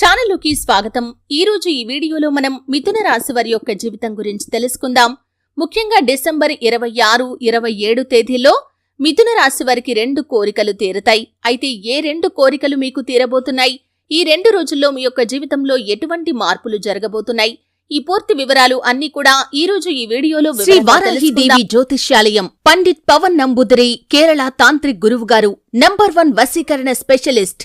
ఛానలుకి స్వాగతం. ఈ రోజు ఈ వీడియోలో మనం మిథున రాశి వారి యొక్క జీవితం గురించి తెలుసుకుందాం. ముఖ్యంగా డిసెంబర్ ఇరవై ఆరు ఇరవై ఏడు తేదీల్లో మిథున రాశి వారికి రెండు కోరికలు తీరుతాయి. అయితే ఏ రెండు కోరికలు మీకు తీరబోతున్నాయి? ఈ రెండు రోజుల్లో మీ యొక్క జీవితంలో ఎటువంటి మార్పులు జరగబోతున్నాయి? ఈ పూర్తి వివరాలు అన్ని కూడా ఈ రోజు ఈ వీడియోలో శ్రీ తెలుసుకుందాం. జ్యోతిష్యాలయం పండిత్ పవన్ నంబుదిరి కేరళ తాంత్రిక్ గురువు గారు నంబర్ వన్ వశీకరణ స్పెషలిస్ట్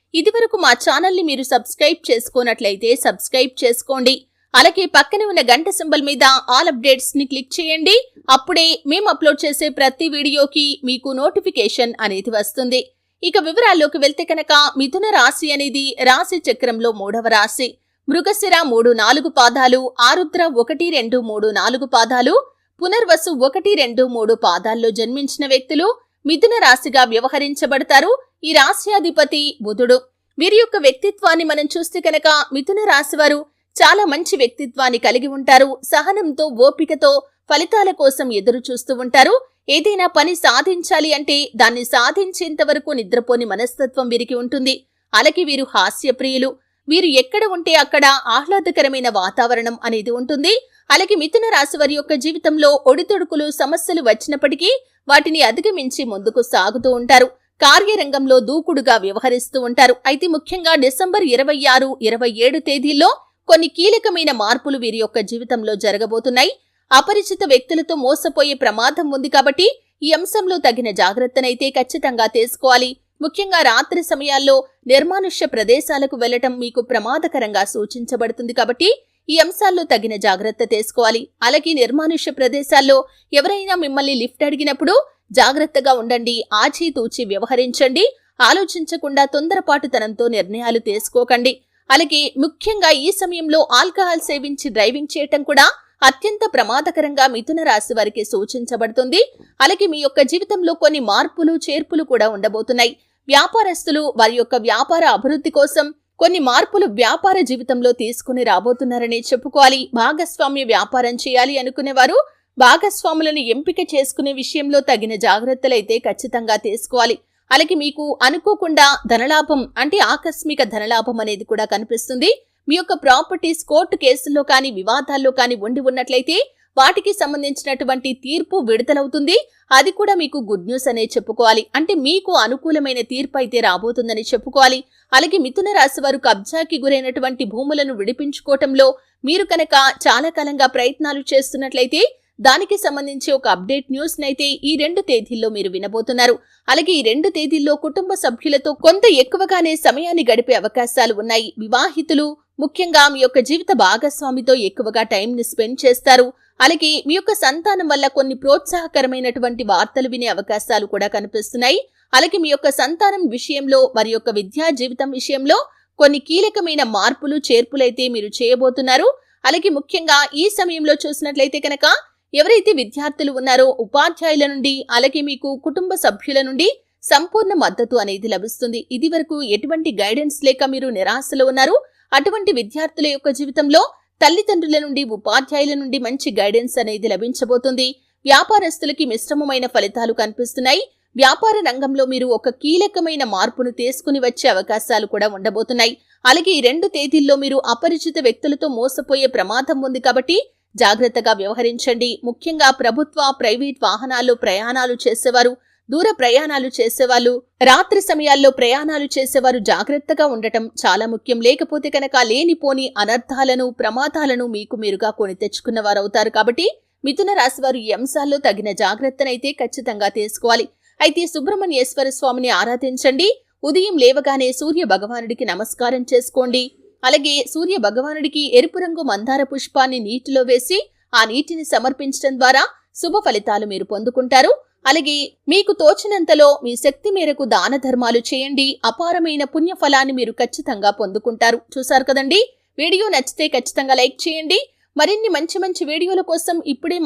ఇదివరకు మా ఛానల్ని మీరు సబ్స్క్రైబ్ చేసుకోనట్లయితే సబ్స్క్రైబ్ చేసుకోండి. అలాగే పక్కనే ఉన్న గంట సింబల్ మీద ఆల్ అప్డేట్స్ని క్లిక్ చేయండి. అప్పుడే మేము అప్లోడ్ చేసే ప్రతి వీడియోకి మీకు నోటిఫికేషన్ అనేది వస్తుంది. ఇక వివరాల్లోకి వెళ్తే కనుక మిథున రాశి అనేది రాశి చక్రంలో మూడవ రాశి. మృగశిర మూడు నాలుగు పాదాలు ఆరుద్ర ఒకటి రెండు మూడు నాలుగు పాదాలు పునర్వసు ఒకటి రెండు మూడు పాదాల్లో జన్మించిన వ్యక్తులు మిథున రాశిగా వ్యవహరించబడతారు. ఈ రాశ్యాధిపతి బుధుడు. వీరి యొక్క వ్యక్తిత్వాన్ని మనం చూస్తే కనుక మిథున రాశి వారు చాలా మంచి వ్యక్తిత్వాన్ని కలిగి ఉంటారు. సహనంతో ఓపికతో ఫలితాల కోసం ఎదురు చూస్తూ ఉంటారు. ఏదైనా పని సాధించాలి అంటే దాన్ని సాధించేంత వరకు నిద్రపోని మనస్తత్వం వీరికి ఉంటుంది. అలాగే వీరు హాస్యప్రియులు. వీరు ఎక్కడ ఉంటే అక్కడ ఆహ్లాదకరమైన వాతావరణం అనేది ఉంటుంది. అలాగే మిథున రాశి వారి యొక్క జీవితంలో ఒడిదొడుకులు సమస్యలు వచ్చినప్పటికీ వాటిని అధిగమించి ముందుకు సాగుతూ ఉంటారు. కార్యరంగంలో దూకుడుగా వ్యవహరిస్తూ ఉంటారు. అయితే ముఖ్యంగా డిసెంబర్ ఇరవై ఆరు ఇరవై ఏడు తేదీల్లో కొన్ని కీలకమైన మార్పులు వీరి యొక్క జీవితంలో జరగబోతున్నాయి. అపరిచిత వ్యక్తులతో మోసపోయే ప్రమాదం ఉంది కాబట్టి ఈ అంశంలో తగిన జాగ్రత్తనైతే ఖచ్చితంగా తీసుకోవాలి. ముఖ్యంగా రాత్రి సమయాల్లో నిర్మానుష్య ప్రదేశాలకు వెళ్ళటం మీకు ప్రమాదకరంగా సూచించబడుతుంది కాబట్టి ఈ అంశాల్లో తగిన జాగ్రత్త తీసుకోవాలి. అలాగే నిర్మానుష్య ప్రదేశాల్లో ఎవరైనా మిమ్మల్ని లిఫ్ట్ అడిగినప్పుడు జాగ్రత్తగా ఉండండి ఆచితూచి వ్యవహరించండి ఆలోచించకుండా తొందరపాటుతనంతో నిర్ణయాలు తీసుకోకండి. అలాగే ముఖ్యంగా ఈ సమయంలో ఆల్కహాల్ సేవించి డ్రైవింగ్ చేయటం కూడా అత్యంత ప్రమాదకరంగా మిథున రాశి వారికి సూచించబడుతుంది. అలాగే మీ యొక్క జీవితంలో కొన్ని మార్పులు చేర్పులు కూడా ఉండబోతున్నాయి. వ్యాపారస్తులు వారి యొక్క వ్యాపార అభివృద్ధి కోసం కొన్ని మార్పులు వ్యాపార జీవితంలో తీసుకుని రాబోతున్నారని చెప్పుకోవాలి. భాగస్వామ్య వ్యాపారం చేయాలి అనుకునేవారు భాగస్వాములను ఎంపిక చేసుకునే విషయంలో తగిన జాగ్రత్తలైతే ఖచ్చితంగా తీసుకోవాలి. అలాగే మీకు అనుకోకుండా ధనలాభం అంటే ఆకస్మిక ధనలాభం అనేది కూడా కనిపిస్తుంది. మీ యొక్క ప్రాపర్టీస్ కోర్టు కేసుల్లో కానీ వివాదాల్లో కానీ ఉండి ఉన్నట్లయితే వాటికి సంబంధించినటువంటి తీర్పు విడుదలవుతుంది. అది కూడా మీకు గుడ్ న్యూస్ అనే చెప్పుకోవాలి. అంటే మీకు అనుకూలమైన తీర్పు అయితే రాబోతుందని చెప్పుకోవాలి. అలాగే మిథున రాశి వారు కబ్జాకి గురైనటువంటి భూములను విడిపించుకోవటంలో మీరు కనుక చాలా కాలంగా ప్రయత్నాలు చేస్తున్నట్లయితే దానికి సంబంధించి ఒక అప్డేట్ న్యూస్ నైతే ఈ రెండు తేదీల్లో మీరు వినబోతున్నారు. అలాగే ఈ రెండు తేదీల్లో కుటుంబ సభ్యులతో కొంత ఎక్కువగానే సమయాన్ని గడిపే అవకాశాలు ఉన్నాయి. వివాహితులు ముఖ్యంగా మీ యొక్క జీవిత భాగస్వామితో ఎక్కువగా టైంని స్పెండ్ చేస్తారు. అలాగే మీ యొక్క సంతానం వల్ల కొన్ని ప్రోత్సాహకరమైనటువంటి వార్తలు వినే అవకాశాలు కూడా కనిపిస్తున్నాయి. అలాగే మీ యొక్క సంతానం విషయంలో వారి యొక్క విద్యా జీవితం విషయంలో కొన్ని కీలకమైన మార్పులు చేర్పులైతే మీరు చేయబోతున్నారు. అలాగే ముఖ్యంగా ఈ సమయంలో చూసినట్లయితే కనుక ఎవరైతే విద్యార్థులు ఉన్నారో ఉపాధ్యాయుల నుండి అలాగే మీకు కుటుంబ సభ్యుల నుండి సంపూర్ణ మద్దతు అనేది లభిస్తుంది. ఇది వరకు ఎటువంటి గైడెన్స్ లేక మీరు నిరాశలో ఉన్నారు? అటువంటి విద్యార్థుల యొక్క జీవితంలో తల్లిదండ్రుల నుండి ఉపాధ్యాయుల నుండి మంచి గైడెన్స్ అనేది లభించబోతుంది. వ్యాపారస్తులకి మిశ్రమమైన ఫలితాలు కనిపిస్తున్నాయి. వ్యాపార రంగంలో మీరు ఒక కీలకమైన మార్పును తీసుకుని వచ్చే అవకాశాలు కూడా ఉండబోతున్నాయి. అలాగే ఈ రెండు తేదీల్లో మీరు అపరిచిత వ్యక్తులతో మోసపోయే ప్రమాదం ఉంది కాబట్టి జాగ్రత్తగా వ్యవహరించండి. ముఖ్యంగా ప్రభుత్వ ప్రైవేట్ వాహనాల్లో ప్రయాణాలు చేసేవారు దూర ప్రయాణాలు చేసేవాళ్ళు రాత్రి సమయాల్లో ప్రయాణాలు చేసేవారు జాగ్రత్తగా ఉండటం చాలా ముఖ్యం. లేకపోతే కనుక లేనిపోని అనర్థాలను ప్రమాదాలను మీకు మీరుగా కొని తెచ్చుకున్న వారు అవుతారు కాబట్టి మిథున రాశి వారు ఈ అంశాల్లో తగిన జాగ్రత్తనైతే ఖచ్చితంగా తీసుకోవాలి. అయితే సుబ్రహ్మణ్యేశ్వర స్వామిని ఆరాధించండి. ఉదయం లేవగానే సూర్య భగవానుడికి నమస్కారం చేసుకోండి. అలాగే సూర్య భగవానుడికి ఎరుపు రంగు మందార పుష్పాన్ని నీటిలో వేసి ఆ నీటిని సమర్పించడం ద్వారా శుభ ఫలితాలు మీరు పొందుకుంటారు. అలాగే మీకు తోచినంతలో మీ శక్తి మేరకు దాన ధర్మాలు చేయండి. అపారమైన పుణ్య ఫలాన్ని మీరు ఖచ్చితంగా పొందుకుంటారు. చూసారు కదండి? వీడియో నచ్చితే ఖచ్చితంగా లైక్ చేయండి. మరిన్ని మంచి మంచి వీడియోల కోసం ఇప్పుడే